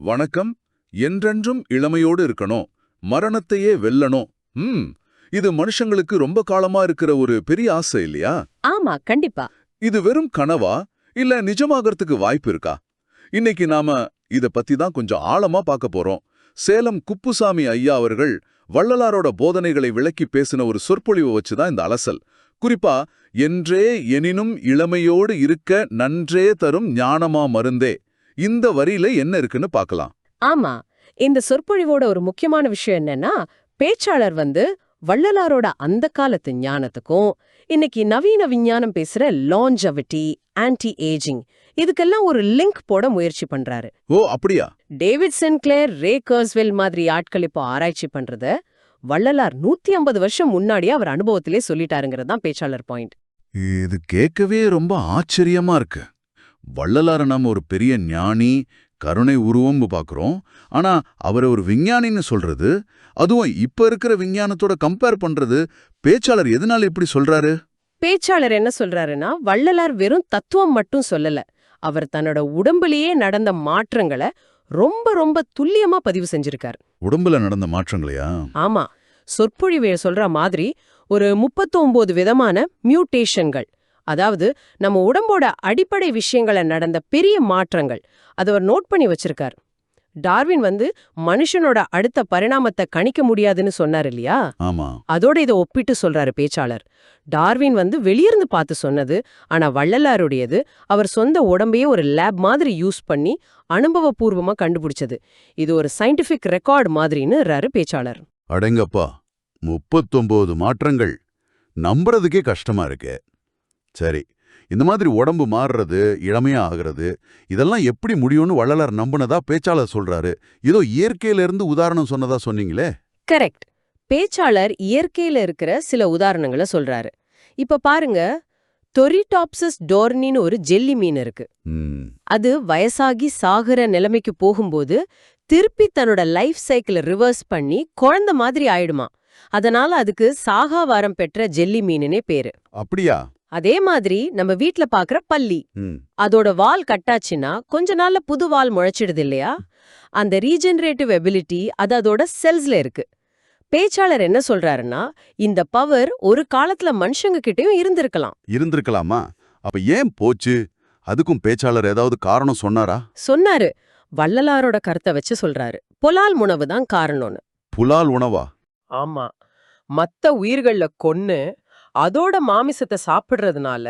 வணக்கம். என்றென்றும் இளமையோடு இருக்கணும் மரணத்தையே வெல்லணும் ம். இது மனுஷங்களுக்கு ரொம்ப காலமா இருக்கிற ஒரு பெரிய ஆசை இல்லையா? ஆமா கண்டிப்பா. இது வெறும் கனவா? இல்ல நிஜமாகறதுக்கு வாய்ப்பு இருக்கா? இன்னைக்கு நாம இத பத்தி தான் கொஞ்சம் ஆழமா பார்க்க போறோம். சேலம் குப்புசாமி ஐயா அவர்கள் வள்ளலாரோட போதனைகளை விளக்கி பேசின ஒரு சொற்பொழிவை வச்சுதான் இந்த அலசல். குறிப்பா என்றே எனினும் இளமையோடு இருக்க நன்றே தரும் ஞானமா மருந்தே. இந்த வரியில என்ன இருக்குன்னு பார்க்கலாம். ஆமா. இந்த சொற்பொழிவோட ஒரு முக்கியமான விஷயம் என்னன்னா பேச்சாளர் வந்து வள்ளலாரோட அந்த காலத்து ஞானத்துக்கும் இன்னைக்கு நவீன விஞ்ஞானம் பேசுற லாஞ்சவிட்டி ஆன்டி ஏஜிங் இதுக்கெல்லாம் ஒரு லிங்க் போட முயற்சி பண்றாரு. ஓ அப்படியா? டேவிட் சென்க்ளேர் ரே கர்ஸ்வெல் மாதிரி ஆட்கள் இப்போ ஆராய்ச்சி பண்றத வள்ளலார் நூத்தி ஐம்பது வருஷம் முன்னாடியே அவர் அனுபவத்திலே சொல்லிட்டாருங்கிறது தான் பேச்சாளர் பாயிண்ட் இது கேட்கவே ரொம்ப ஆச்சரியமா இருக்கு. வள்ளலார நாம ஒரு பெரிய ஞானி கருணை உருவம்னு பாக்குறோம். ஆனா அவரை ஒரு விஞ்ஞானின்னு சொல்றது அதுவும் இப்ப இருக்கிற விஞ்ஞானத்தோட கம்பேர் பண்றது பேச்சாளர் எதனால இப்படி சொல்றாரு? பேச்சாளர் என்ன சொல்றாருன்னா வள்ளலார் வெறும் தத்துவம் மட்டும் சொல்லல. அவர் தன்னோட உடம்புலயே நடந்த மாற்றங்களை ரொம்ப ரொம்ப துல்லியமா பதிவு செஞ்சிருக்கார். உடம்புல நடந்த மாற்றங்களையா? ஆமா. சொற்பொழிவே சொல்ற மாதிரி ஒரு முப்பத்தொன்பது விதமான மியூட்டேஷன்கள் அதாவது நம்ம உடம்போட அடிப்படை விஷயங்கள நடந்த பெரிய மாற்றங்கள். அதை அவர் நோட் பண்ணி வச்சிருக்கார். டார்வின் வந்து மனுஷனோட அடுத்த பரிணாமத்தை கணிக்க முடியாதுன்னு சொன்னார் இல்லையா? ஆமா. அதோட இதை ஒப்பிட்டு சொல்றாரு பேச்சாளர். டார்வின் வந்து வெளியிருந்து பார்த்து சொன்னது ஆனா வள்ளலாருடையது அவர் சொந்த உடம்பையே ஒரு லேப் மாதிரி யூஸ் பண்ணி அனுபவபூர்வமா கண்டுபிடிச்சது. இது ஒரு சயின்டிபிக் ரெக்கார்ட் மாதிரின்னு பேச்சாளர். அடங்கப்பா முப்பத்தொன்பது மாற்றங்கள். நம்புறதுக்கே கஷ்டமா இருக்கு. சரி. இந்த மாதிரி உடம்பு மாறுறது இளமையா ஆகிறது இதெல்லாம் எப்படி முடியும்னு வள்ளலார் நம்புனதா பேச்சாளர் சொல்றாரு. ஏதோ இயற்கையில இருந்து உதாரணம் சொன்னதா சொன்னீங்களே? கரெக்ட். பேச்சாளர் இயற்கையில இருக்கிற சில உதாரணங்களை சொல்றாரு. இப்ப பாருங்க டொரிடாப்சஸ் டோர்னின்னு ஒரு ஜெல்லி மீன் இருக்கு. அது வயசாகி சாகுற நிலைமைக்கு போகும்போது திருப்பி தன்னோட லைஃப் சைக்கிளை ரிவர்ஸ் பண்ணி குழந்தை மாதிரி ஆயிடுமா. அதனால அதுக்கு சாகாவாரம் பெற்ற ஜெல்லி மீனுனே பேரு. அப்படியா? அதே மாதிரி நம்ம வீட்ல பாக்குற பல்லி. அதோட வால் கட்டாச்சுன்னா கொஞ்ச நாள்ல புது வால் முளைச்சிடுது இல்லையா? அந்த ரீஜெனரேட்டிவ் எபிலிட்டி அது அதோட செல்ஸ்ல இருக்கு. பேச்சாளர் என்ன சொல்றாருன்னா இந்த பவர் ஒரு காலத்துல மனுஷங்க கிட்டயும் இருந்திருக்கலாம். இருந்திருக்கலாமா? அப்ப ஏன் போச்சு? அதுக்கும் பேச்சாளர் ஏதாவது காரணம் சொன்னாரா? சொன்னாரு. வள்ளலாரோட கருத்தை வச்சு சொல்றாரு. பொலால் உணவு தான் காரணம்னு. புலால் உணவா? ஆமா. மத்த உயிர்கள்ல கொன்னு அதோட மாமிசத்தை சாப்பிடுறதுனால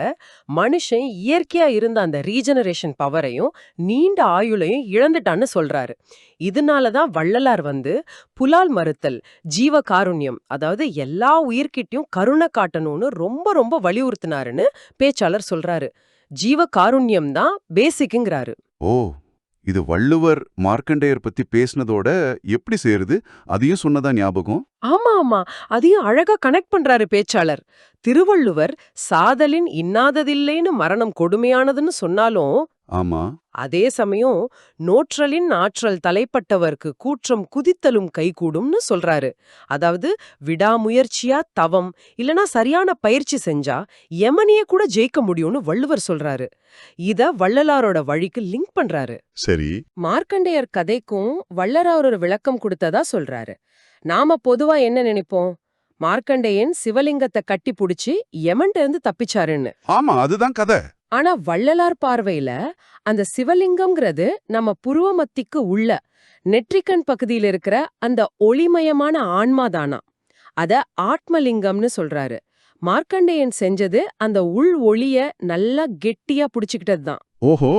மனுஷன் இயற்கையா இருந்த அந்த ரீஜெனரேஷன் பவரையும் நீண்ட ஆயுளையும் இழந்துட்டான்னு சொல்றாரு. இதனால தான் வள்ளலார் வந்து புலால் மறுத்தல் ஜீவ காருண்யம் அதாவது எல்லா உயிர்கிட்டயும் கருணை காட்டணும்னு ரொம்ப ரொம்ப வலியுறுத்தினாருன்னு பேச்சாளர் சொல்றாரு. ஜீவ காருண்யம் தான் பேசிக்குங்கிறாரு. ஓ! இது வள்ளுவர் மார்க்கண்டேயர் பத்தி பேசினதோட எப்படி சேருது? அதையும் சொன்னதா ஞாபகம்? ஆமா ஆமா அதையும் அழகா கனெக்ட் பண்றாரு பேச்சாளர். திருவள்ளுவர் சாதலின் இன்னாததில்லைன்னு மரணம் கொடுமையானதுன்னு சொன்னாலும் ஆமா. அதே சமயம் நோற்றலின் ஆற்றல் தலைப்பட்டவர்க்கு கூற்றம் குதித்தலும் கைகூடும்னு சொல்றாரு. அதாவது விடாமுயற்சியா தவம் இல்லனா சரியான பயிற்சி செஞ்சா யமனிய கூட ஜெயிக்க முடியும்னு வள்ளுவர் சொல்றாரு. இத வள்ளலாரோட வழிக்கு லிங்க் பண்றாரு. சரி. மார்க்கண்டேயர் கதைக்கும் வள்ளலார் ஒரு விளக்கம் கொடுத்ததா சொல்றாரு. நாம பொதுவா என்ன நினைப்போம்? மார்க்கண்டேயன் சிவலிங்கத்தை கட்டி புடிச்சு யமன்ட்ட இருந்து தப்பிச்சாருன்னு. ஆமா அதுதான் கதை. ஆனா வள்ளலார் பார்வையில அந்த சிவலிங்கம்ங்கிறது நம்ம புருவமத்திக்கு உள்ள நெற்றிக்கண் பகுதியில இருக்கிற அந்த ஒளிமயமான ஆன்மாதானா அத ஆத்மலிங்கம்னு சொல்றாரு. மார்க்கண்டேயன் செஞ்சது அந்த உள் ஒளிய நல்லா கெட்டியா புடிச்சுக்கிட்டது தான். ஓஹோ!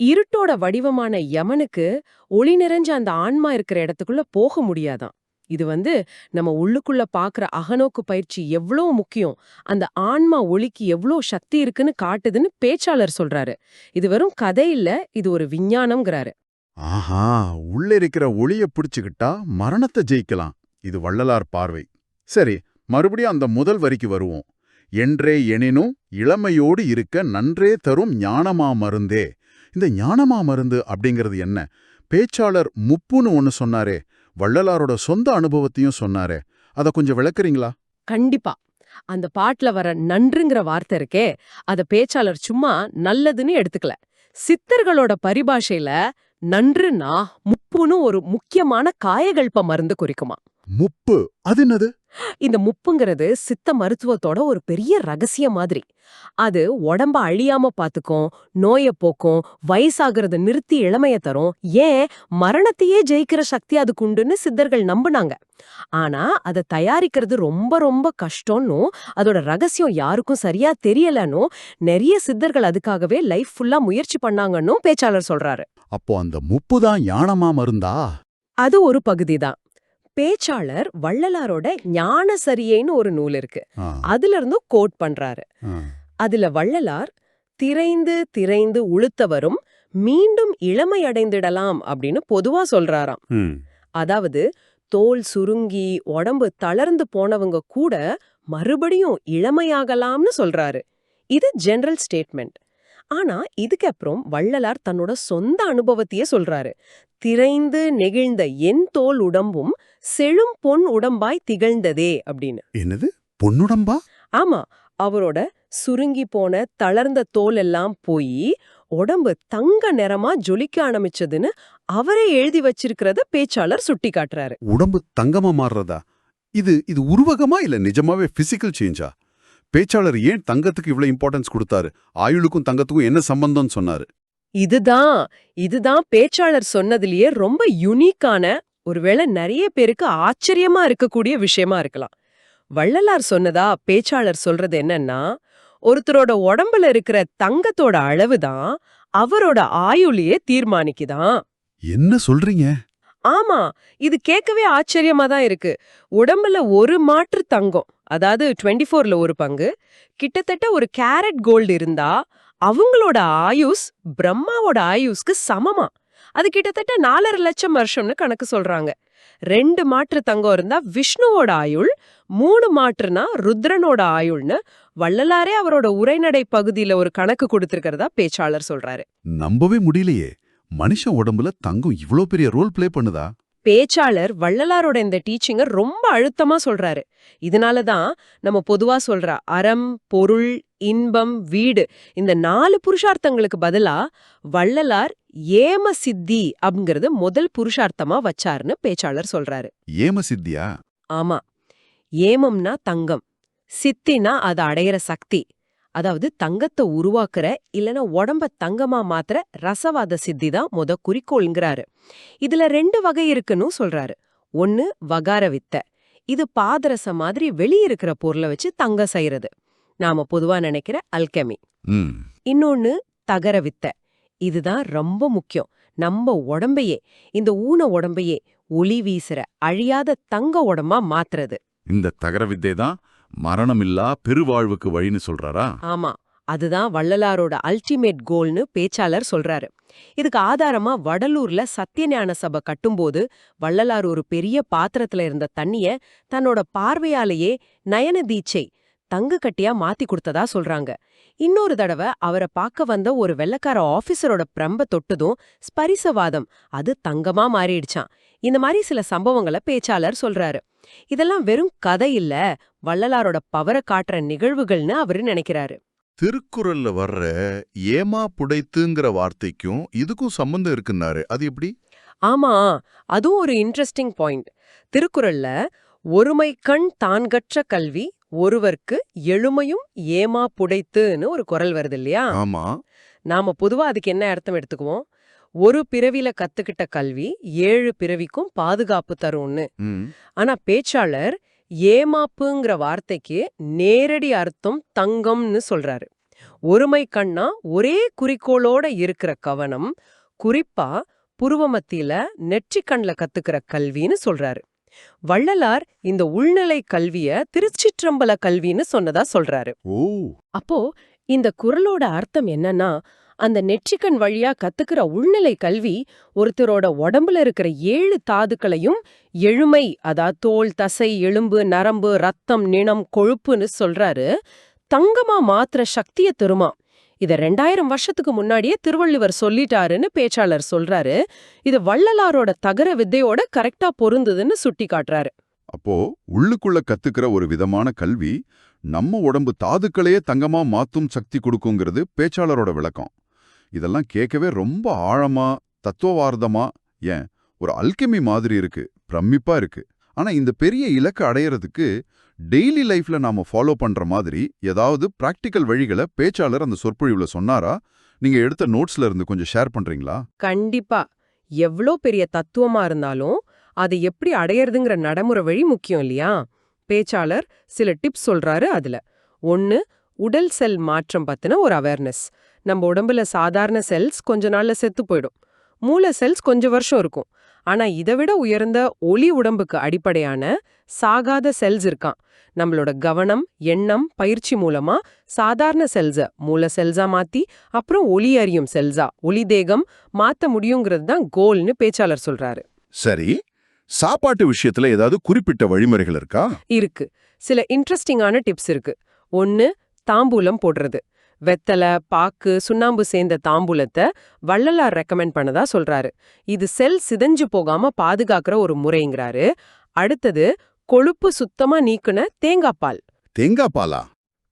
இருட்டோட வடிவமான யமனுக்கு ஒளி நிறைஞ்ச அந்த ஆன்மா இருக்கிற இடத்துக்குள்ள போக முடியாதாம் இது வந்து நம்ம உள்ளுக்குள்ள பாக்குற அகநோக்கு பயிற்சி எவ்வளோ முக்கியம்? அந்த ஆன்மா ஒளிக்கு எவ்வளோ சக்தி இருக்குன்னு காட்டுதுன்னு பேச்சாளர் சொல்றாரு. இது வெறும் கதை இல்ல இது ஒரு விஞ்ஞானம்ங்கிறாரு. ஆஹா உள்ள இருக்கிற ஒளிய பிடிச்சுக்கிட்டா மரணத்தை ஜெயிக்கலாம். இது வள்ளலார் பார்வை. சரி மறுபடியும் அந்த முதல் வரிக்கு வருவோம். என்றே எனினும் இளமையோடு இருக்க நன்றே தரும் ஞானமா மருந்தே. இந்த ஞானமா மருந்து அப்படிங்கிறது என்ன? பேச்சாளர் முப்புன்னு ஒன்னு சொன்னாரே வள்ளலாரோட சொந்த அனுபவத்தையும் சொன்னாரே. அத கொஞ்சம் விளக்குறீங்களா? கண்டிப்பா. அந்த பாட்டுல வர நன்றுங்கிற வார்த்தை இருக்கே அத பேச்சாளர் சும்மா நல்லதுன்னு எடுத்துக்கல. சித்தர்களோட பரிபாஷையில நன்றுனா முப்பு முப்புன்னு ஒரு முக்கியமான காயகல்ப மருந்து குறிக்குமா. முப்பு. அது என்னது? இந்த முப்புங்கிறது சித்த மருத்துவத்தோட ஒரு பெரிய ரகசிய மாதிரி. அது உடம்ப அழியாம பாத்துக்கும் நோய போக்கும் வயசாகிறத நிறுத்தி இளமைய தரும். ஏன்? மரணத்தையே ஜெயிக்கிற சக்தி அதுக்கு உண்டுன்னு சித்தர்கள் நம்புனாங்க. ஆனா அதை தயாரிக்கிறது ரொம்ப ரொம்ப கஷ்டம்னும் அதோட ரகசியம் யாருக்கும் சரியா தெரியலன்னும் நிறைய சித்தர்கள் அதுக்காகவே லைஃப் ஃபுல்லா முயற்சி பண்ணாங்கன்னும் பேச்சாளர் சொல்றாரு. அப்போ அந்த முப்பு தான் யானமா மருந்தா? அது ஒரு பகுதிதான். பேச்சாளர் வள்ளலாரோட ஞான சரியைன்னு ஒரு நூல் இருக்கு. அதுல இருந்தும் கோட் பண்றாரு. அதுல வள்ளலார் திரைந்து திரைந்து உளுத்தவரும் மீண்டும் இளமையடைந்திடலாம் அப்படின்னு பொதுவா சொல்றாராம். அதாவது தோல் சுருங்கி உடம்பு தளர்ந்து போனவங்க கூட மறுபடியும் இளமையாகலாம்னு சொல்றாரு. இது ஜெனரல் ஸ்டேட்மெண்ட். ஆனா இதுக்கப்புறம் வள்ளலார் தன்னோட சொந்த அனுபவத்தையே சொல்றாரு. திரைந்து நெகிழ்ந்த என் தோல் உடம்பும் செழும் பொன் உடம்பாய் திகழ்ந்ததே அப்படின்னு. என்னது? பொன்னுடம்பா ஆமா அவரோட சுருங்கி போன தளர்ந்த தோல் எல்லாம் போய் உடம்பு தங்க நிறமா ஜொலிக்க ஆரம்பிச்சதுன்னு அவரே எழுதி வச்சிருக்கிறத பேச்சாளர் சுட்டி காட்டுறாரு உடம்பு தங்கமா மாறுறதா? இது இது உருவகமா இல்ல நிஜமாவே பிசிக்கல் சேஞ்சா பேச்சாளர் ஏன் தங்கத்துக்கு இவ்வளவு இம்பார்ட்டன்ஸ் கொடுத்தாரு? ஆயுளுக்கும் தங்கத்துக்கும் என்ன சம்பந்தம்னு சொன்னாரு? இதுதான் இதுதான் பேச்சாளர் சொன்னதுலயே ரொம்ப யுனிக்கான ஒருவேளை நிறைய பேருக்கு ஆச்சரியமா இருக்கக்கூடிய விஷயமா இருக்கலாம். வள்ளலார் சொன்னதா பேச்சாளர் சொல்றது என்னன்னா ஒருத்தரோட உடம்புல இருக்கிற தங்கத்தோட அளவுதான் அவரோட ஆயுளையே தீர்மானிக்குதான். என்ன சொல்றீங்க? ஆமா இது கேட்கவே ஆச்சரியமா தான் இருக்கு. உடம்புல ஒரு மாற்று தங்கம் அதாவது 24 ஃபோர்ல ஒரு பங்கு கிட்டத்தட்ட ஒரு கேரட் கோல்டு இருந்தா அவங்களோட ஆயுஸ் பிரம்மாவோட ஆயுஸ்க்கு சமமா. அது கிட்டத்தட்ட நாலரை லட்சம் வருஷம்னு கணக்கு சொல்றாங்க. ரெண்டு மாற்று தங்கம் இருந்தா விஷ்ணுவோட ஆயுள் மூணு மாற்றுனா ருத்ரனோட ஆயுள்னு வள்ளலாரே அவரோட உரைநடை பகுதியில ஒரு கணக்கு கொடுத்திருக்கிறதா பேச்சாளர் சொல்றாரு. நம்பவே முடியலையே. மனுஷன் உடம்புல தங்கம் இவ்ளோ பெரிய ரோல் ப்ளே பண்ணுதா? பேச்சாளர் வள்ளலாரோட இந்த டீச்சிங்க ரொம்ப அழுத்தமா சொல்றாரு. இதனால தான் நம்ம பொதுவா சொல்ற அறம் பொருள் இன்பம் வீடு இந்த நாலு புருஷார்த்தங்களுக்கு பதிலா வள்ளலார் ஏம சித்தி அப்படிங்கறது முதல் புருஷார்த்தமா வச்சாருன்னு பேச்சாளர் சொல்றாரு. ஏம சித்தியா ஆமா. ஏமம்னா தங்கம். சித்தினா அதை அடையிற சக்தி. அதாவது தங்கத்தை உருவாக்குற இல்லனா உடம்ப தங்கமா மாத்துற ரசவாத சித்தி தான் முத குறிக்கோள்ங்கிறாரு. இதுல ரெண்டு வகை இருக்குன்னு சொல்றாரு. ஒன்னு வகார வித்தை. இது பாதரசம் மாதிரி வெளிய இருக்கிற பொருளை வச்சு தங்கம் செய்யறது. நாம பொதுவா நினைக்கிற அல்கெமி. இன்னொன்னு தகர வித்தை. இதுதான் ரொம்ப முக்கியம். நம்ம உடம்பையே இந்த ஊன உடம்பையே ஒளி வீசுற அழியாத தங்க உடம்பா மாத்துறது. இந்த தகர வித்தை தான் மரணமில்லா பெருவாழ்வுக்கு வழின்னு சொல்றாரா? ஆமா அதுதான் வள்ளலாரோட அல்டிமேட் கோல்னு பேச்சாளர் சொல்றாரு. இதுக்கு ஆதாரமா வடலூர்ல சத்தியஞான சபை கட்டும்போது வள்ளலார் ஒரு பெரிய பாத்திரத்துல இருந்த தண்ணிய தன்னோட பார்வையாலேயே நயன தீட்சை தங்க கட்டியா மாத்தி கொடுத்ததா சொல்றாங்க. இன்னொரு தடவை அவரை பார்க்க வந்த ஒரு வெள்ளக்கார ஆபீசரோட பிரம்ப தொட்டதும் ஸ்பரிசவாதம் அது தங்கமா மாறிடுச்சாம். இந்த மாதிரி சில சம்பவங்களை பேச்சாளர் சொல்றாரு. இதெல்லாம் வெறும் கதை இல்ல வள்ளலாரோட பவரை காட்டுற நிகழ்வுகள்னு அவரு நினைக்கிறாரு. திருக்குறள்ல வர்ற ஏமா புடைத்துங்கிற வார்த்தைக்கும் இதுக்கும் சம்பந்தம் இருக்குன்னாரு. அது எப்படி? ஆமா அதுவும் ஒரு இன்ட்ரெஸ்டிங் பாயிண்ட் திருக்குறள்ல ஒருமை கண் தான்கற்ற கல்வி ஒருவர்க்கு எழுமையும் ஏமா புடைத்துன்னு ஒரு குறள் வருது இல்லையா? ஆமா. நாம பொதுவா அதுக்கு என்ன அர்த்தம் எடுத்துக்குவோம்? ஒரு பிறவில கத்துக்கிட்ட கல்வி ஏழு பிறவிக்கும் பாதுகாப்பு தரும்னு. ஆனா பேச்சாளர் ஏமாப்புங்கிற வார்த்தைக்கு நேரடி அர்த்தம் தங்கம்னு சொல்றாரு. ஒருமை கண்ணா ஒரே குறிக்கோளோட இருக்கிற கவனம் குறிப்பா புருவமத்தியில நெற்றிக் கண்ல கத்துக்கிற கல்வின்னு சொல்றாரு. வள்ளலார் இந்த உள்நிலை கல்விய திருச்சிற்றம்பல கல்வின்னு சொன்னதா சொல்றாரு. ஓ. அப்போ இந்த குறளோட அர்த்தம் என்னன்னா அந்த நெற்றிக்கண் வழியா கத்துக்கிற உள்நிலை கல்வி ஒருத்தரோட உடம்புல இருக்கிற ஏழு தாதுக்களையும் எழுமை அதா தோல் தசை எலும்பு நரம்பு ரத்தம் நிணம் கொழுப்புன்னு சொல்றாரு. தங்கமா மாத்திர சக்திய தருமா? இத ரெண்டாயிரம் வருஷத்துக்கு முன்னாடியே திருவள்ளுவர் சொல்லிட்டாருன்னு பேச்சாளர் சொல்றாரு. இது வள்ளலாரோட தகர வித்தையோட கரெக்டா பொருந்துதுன்னு சுட்டி காட்டுறாரு அப்போ உள்ளுக்குள்ள கத்துக்கிற ஒரு விதமான கல்வி நம்ம உடம்பு தாதுக்களையே தங்கமா மாத்தும் சக்தி கொடுக்குங்கிறது பேச்சாளரோட விளக்கம். இதெல்லாம் கேட்கவே ரொம்ப ஆழமா தத்துவவார்த்தமா ஏன் ஒரு அல்கெமி மாதிரி இருக்கு பிரமிப்பா இருக்கு. ஆனா இந்த பெரிய இலக்கு அடையறதுக்கு டெய்லி லைஃப்ல நாம ஃபாலோ பண்ற மாதிரி ஏதாவது பிராக்டிக்கல் வழிகளை பேச்சாளர் அந்த சொற்பொழிவுல சொன்னாரா? நீங்க எடுத்த நோட்ஸ்ல இருந்து கொஞ்சம் ஷேர் பண்றீங்களா? கண்டிப்பா. எவ்ளோ பெரிய தத்துவமா இருந்தாலும் அதை எப்படி அடையறதுங்கிற நடைமுறை வழி முக்கியம் இல்லையா? பேச்சாளர் சில டிப்ஸ் சொல்றாரு அதுல. ஒன்னு உடல் செல் மாற்றம் பத்தின ஒரு அவேர்னஸ் நம்ம உடம்புல சாதாரண செல்ஸ் கொஞ்ச நாள்ல செத்து போயிடும். மூல செல்ஸ் கொஞ்ச வருஷம் இருக்கும். ஆனா இதை விட உயர்ந்த ஒளி உடம்புக்கு அடிப்படையான சாகாத செல்ஸ் இருக்கான். நம்மளோட கவனம் எண்ணம் பயிற்சி மூலமா சாதாரண செல்ஸ மூல செல்ஸா மாத்தி அப்புறம் ஒளி அறியும் செல்ஸா ஒளி தேகம் மாத்த முடியுங்கிறது தான் கோல்னு பேச்சாளர் சொல்றாரு. சரி சாப்பாட்டு விஷயத்துல ஏதாவது குறிப்பிட்ட வழிமுறைகள் இருக்கா? இருக்கு. சில இன்ட்ரெஸ்டிங்கான டிப்ஸ் இருக்கு. ஒன்னு தாம்பூலம் போடுறது. வெத்தலை பாக்கு சுண்ணாம்பு சேர்ந்த தாம்பூலத்தை வள்ளலார் ரெக்கமெண்ட் பண்ணதா சொல்றாரு. இது செல் சிதைஞ்சு போகாம பாதுகாக்கிற ஒரு முறைங்கிறாரு. அடுத்தது கொழுப்பு சுத்தமா நீக்குன தேங்காய் பால். தேங்காய் பாலா?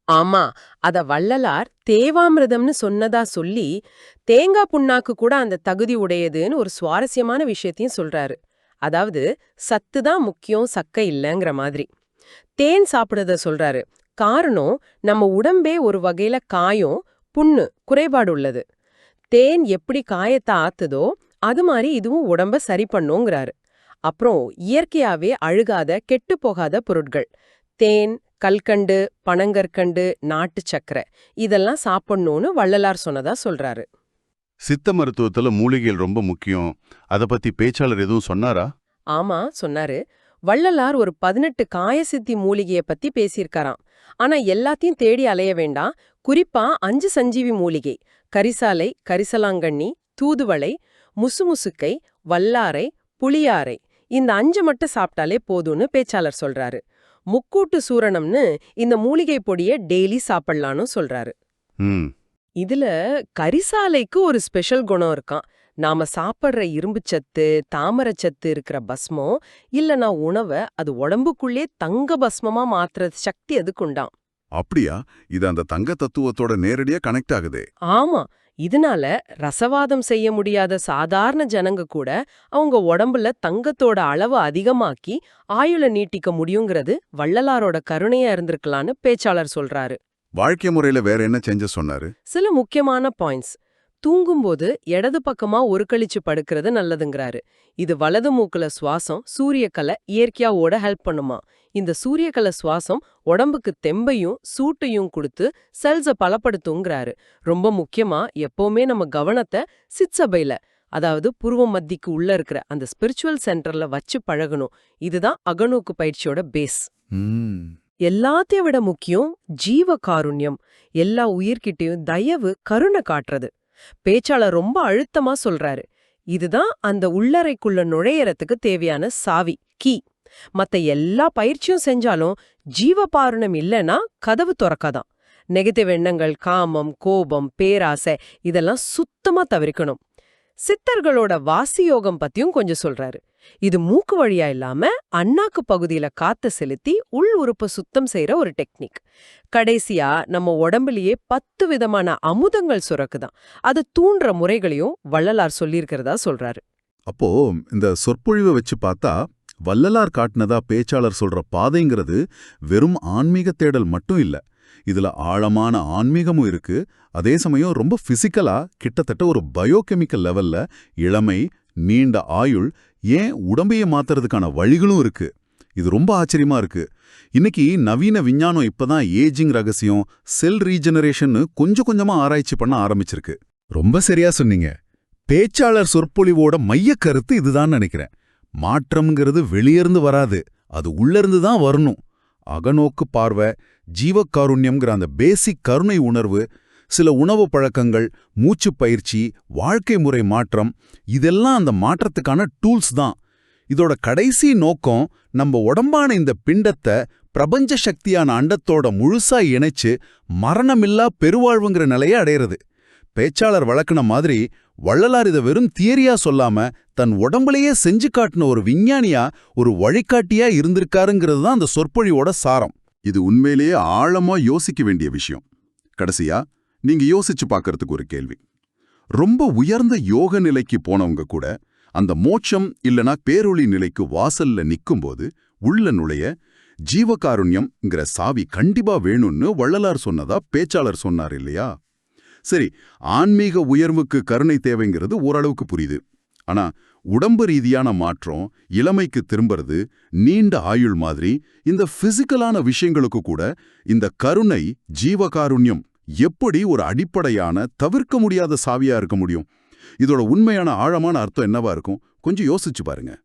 ஆமா அத வள்ளலார் தேவாமிர்தம்னு சொன்னதா சொல்லி தேங்காய் புண்ணாக்கு கூட அந்த தகுதி உடையதுன்னு ஒரு சுவாரஸ்யமான விஷயத்தையும் சொல்றாரு. அதாவது சத்து தான் முக்கியம் சக்கை இல்லைங்கிற மாதிரி. தேன் சாப்பிடுறத சொல்றாரு. காரணம் நம்ம உடம்பே ஒரு வகையில காயம் புண்ணு குறைபாடு உள்ளது. தேன் எப்படி காயத்தை ஆத்துதோ அது மாதிரி இதுவும் உடம்ப சரி பண்ணுங்கிறாரு. அப்புறம் இயற்கையாவே அழுகாத கெட்டு போகாத பொருட்கள். தேன் கல்கண்டு பனங்கற்கண்டு நாட்டு சக்கரை இதெல்லாம் சாப்பிடணும்னு வள்ளலார் சொன்னதா சொல்றாரு. சித்த மருத்துவத்துல மூலிகைகள் ரொம்ப முக்கியம். அத பத்தி பேச்சாளர் எதுவும் சொன்னாரா? ஆமா சொன்னாரு. வள்ளலார் ஒரு பதினெட்டு காயசித்தி மூலிகைய பத்தி பேசியிருக்காராம். ஆனா எல்லாத்தையும் தேடி அலைய வேண்டாம். குறிப்பா அஞ்சு சஞ்சீவி மூலிகை கரிசாலை கரிசலாங்கண்ணி தூதுவளை முசுமுசுக்கை வல்லாரை புளியாரை. இந்த அஞ்சு மட்டும் சாப்பிட்டாலே போதும்னு பேச்சாளர் சொல்றாரு. முக்கூட்டு சூரணம்னு இந்த மூலிகை பொடிய டெய்லி சாப்பிடலான்னு சொல்றாரு. இதுல கரிசாலைக்கு ஒரு ஸ்பெஷல் குணம் இருக்கான் நாம சாப்பிடுற இரும்புச்சத்து தாமரச்சத்து இருக்கிற பஸ்மம் இல்லனா உணவை அது உடம்புக்குள்ளே தங்க பஸ்மமா மாத்துற சக்தி அதுக்குண்டாம் அப்படியா? இது அந்த தங்க தத்துவத்தோட நேரடியா கனெக்ட் ஆகுதே. ஆமா. இதனால ரசவாதம் செய்ய முடியாத சாதாரண ஜனங்க கூட அவங்க உடம்புல தங்கத்தோட அளவு அதிகமாக்கி ஆயுள நீட்டிக்க முடியுங்கிறது வள்ளலாரோட கருணையா இருந்திருக்கலான்னு பேச்சாளர் சொல்றாரு. வாழ்க்கை முறையில வேற என்ன செஞ்ச சொன்னாரு? சில முக்கியமான பாயிண்ட்ஸ் தூங்கும்போது இடது பக்கமா ஒரு கழிச்சு படுக்கிறது நல்லதுங்கிறாரு. இது வலது மூக்குல சுவாசம் சூரியக்கலை இயற்கையா ஓட ஹெல்ப் பண்ணுமா. இந்த சூரியக்கலை சுவாசம் உடம்புக்கு தெம்பையும் சூட்டையும் கொடுத்து செல்ஸ பலப்படுத்துங்கிறாரு. ரொம்ப முக்கியமா எப்பவுமே நம்ம கவனத்தை சிற்சபையில அதாவது புருவ மத்திக்கு உள்ள இருக்கிற அந்த ஸ்பிரிச்சுவல் சென்டர்ல வச்சு பழகணும். இதுதான் அகநோக்கு பயிற்சியோட பேஸ் எல்லாத்தையும் விட முக்கியம் ஜீவ காருண்யம். எல்லா உயிர்கிட்டயும் தயவு கருணை காட்டுறது. பேச்சாளர் ரொம்ப அழுத்தமா சொல்றாரு. இதுதான் அந்த உள்ளறைக்குள்ள நுழையறதுக்கு தேவையான சாவி கீ. மத்த எல்லா பயிற்சியும் செஞ்சாலும் ஜீவபாருணம் இல்லைன்னா கதவு துறக்காதான். நெகட்டிவ் எண்ணங்கள் காமம் கோபம் பேராசை இதெல்லாம் சுத்தமா தவிர்க்கணும். சித்தர்களோட வாசியோகம் பத்தியும் கொஞ்சம் சொல்றாரு. இது மூக்கு வழியா இல்லாம அண்ணாக்கு பகுதியில காத்த செலுத்தி உள் உறுப்பை சுத்தம் செய்யற ஒரு டெக்னிக். கடைசியா நம்ம உடம்புலயே பத்து விதமான அமுதங்கள் சுரக்குதான். அதை தூண்டுற முறைகளையும் வள்ளலார் சொல்லியிருக்கிறதா சொல்றாரு. அப்போ இந்த சொற்பொழிவை வச்சு பார்த்தா வள்ளலார் காட்டினதா பேச்சாளர் சொல்ற பாதைங்கிறது வெறும் ஆன்மீக தேடல் மட்டும் இல்ல. இதுல ஆழமான ஆன்மீகமும் இருக்கு. அதே சமயம் ரொம்ப பிசிக்கலா கிட்டத்தட்ட ஒரு பயோகெமிக்கல் லெவல்ல இளமை நீண்ட ஆயுள் ஏன் உடம்பையே மாத்துறதுக்கான வழிகளும் இருக்கு. இது ரொம்ப ஆச்சரியமா இருக்கு. இன்னைக்கு நவீன விஞ்ஞானம் இப்பதான் ஏஜிங் ரகசியம் செல் ரீஜெனரேஷன் கொஞ்சம் கொஞ்சமா ஆராய்ச்சி பண்ண ஆரம்பிச்சிருக்கு. ரொம்ப சரியா சொன்னீங்க. பேச்சாளர் சொற்பொழிவோட மையக் கருத்து இதுதான் நினைக்கிறேன். மாற்றம்ங்கிறது வெளியிருந்து வராது. அது உள்ளிருந்து தான் வரணும். அகநோக்கு பார்வை ஜீவக்காருண்யம்ங்கிற அந்த பேசிக் கருணை உணர்வு சில உணவு பழக்கங்கள் மூச்சுப் பயிற்சி வாழ்க்கை முறை மாற்றம் இதெல்லாம் அந்த மாற்றத்துக்கான டூல்ஸ் தான். இதோட கடைசி நோக்கம் நம்ம உடம்பான இந்த பிண்டத்தை பிரபஞ்ச சக்தியான அண்டத்தோட முழுசா இணைச்சு மரணமில்லா பெருவாழ்வுங்கிற நிலையை அடையிறது. பேச்சாளர் வழக்குன மாதிரி வள்ளலார் இதை வெறும் தியரியா சொல்லாம தன் உடம்புலயே செஞ்சு காட்டின ஒரு விஞ்ஞானியா ஒரு வழிகாட்டியா இருந்திருக்காருங்கிறது தான் அந்த சொற்பொழிவோட சாரம். இது உண்மையிலேயே ஆழமா யோசிக்க வேண்டிய விஷயம். கடைசியா நீங்க யோசிச்சு பார்க்கறதுக்கு ஒரு கேள்வி. ரொம்ப உயர்ந்த யோக நிலைக்கு போனவங்க கூட அந்த மோட்சம் இல்லனா பேரொளி நிலைக்கு வாசல்ல நிக்கும்போது உள்ள நுழைய ஜீவகாருண்யம்ங்கிற சாவி கண்டிப்பா வேணும்னு வள்ளலார் சொன்னதா பேச்சாளர் சொன்னார் இல்லையா? சரி ஆன்மீக உயர்வுக்கு கருணை தேவைங்கிறது ஓரளவுக்கு புரியுது. ஆனா உடம்பு ரீதியான மாற்றம் இளமைக்கு திரும்புறது நீண்ட ஆயுள் மாதிரி இந்த பிசிக்கலான விஷயங்களுக்கு கூட இந்த கருணை ஜீவகாருண்யம் எப்படி ஒரு அடிப்படையான தவிர்க்க முடியாத சாவியா இருக்க முடியும்? இதோட உண்மையான ஆழமான அர்த்தம் என்னவா இருக்கும்? கொஞ்சம் யோசிச்சு பாருங்க.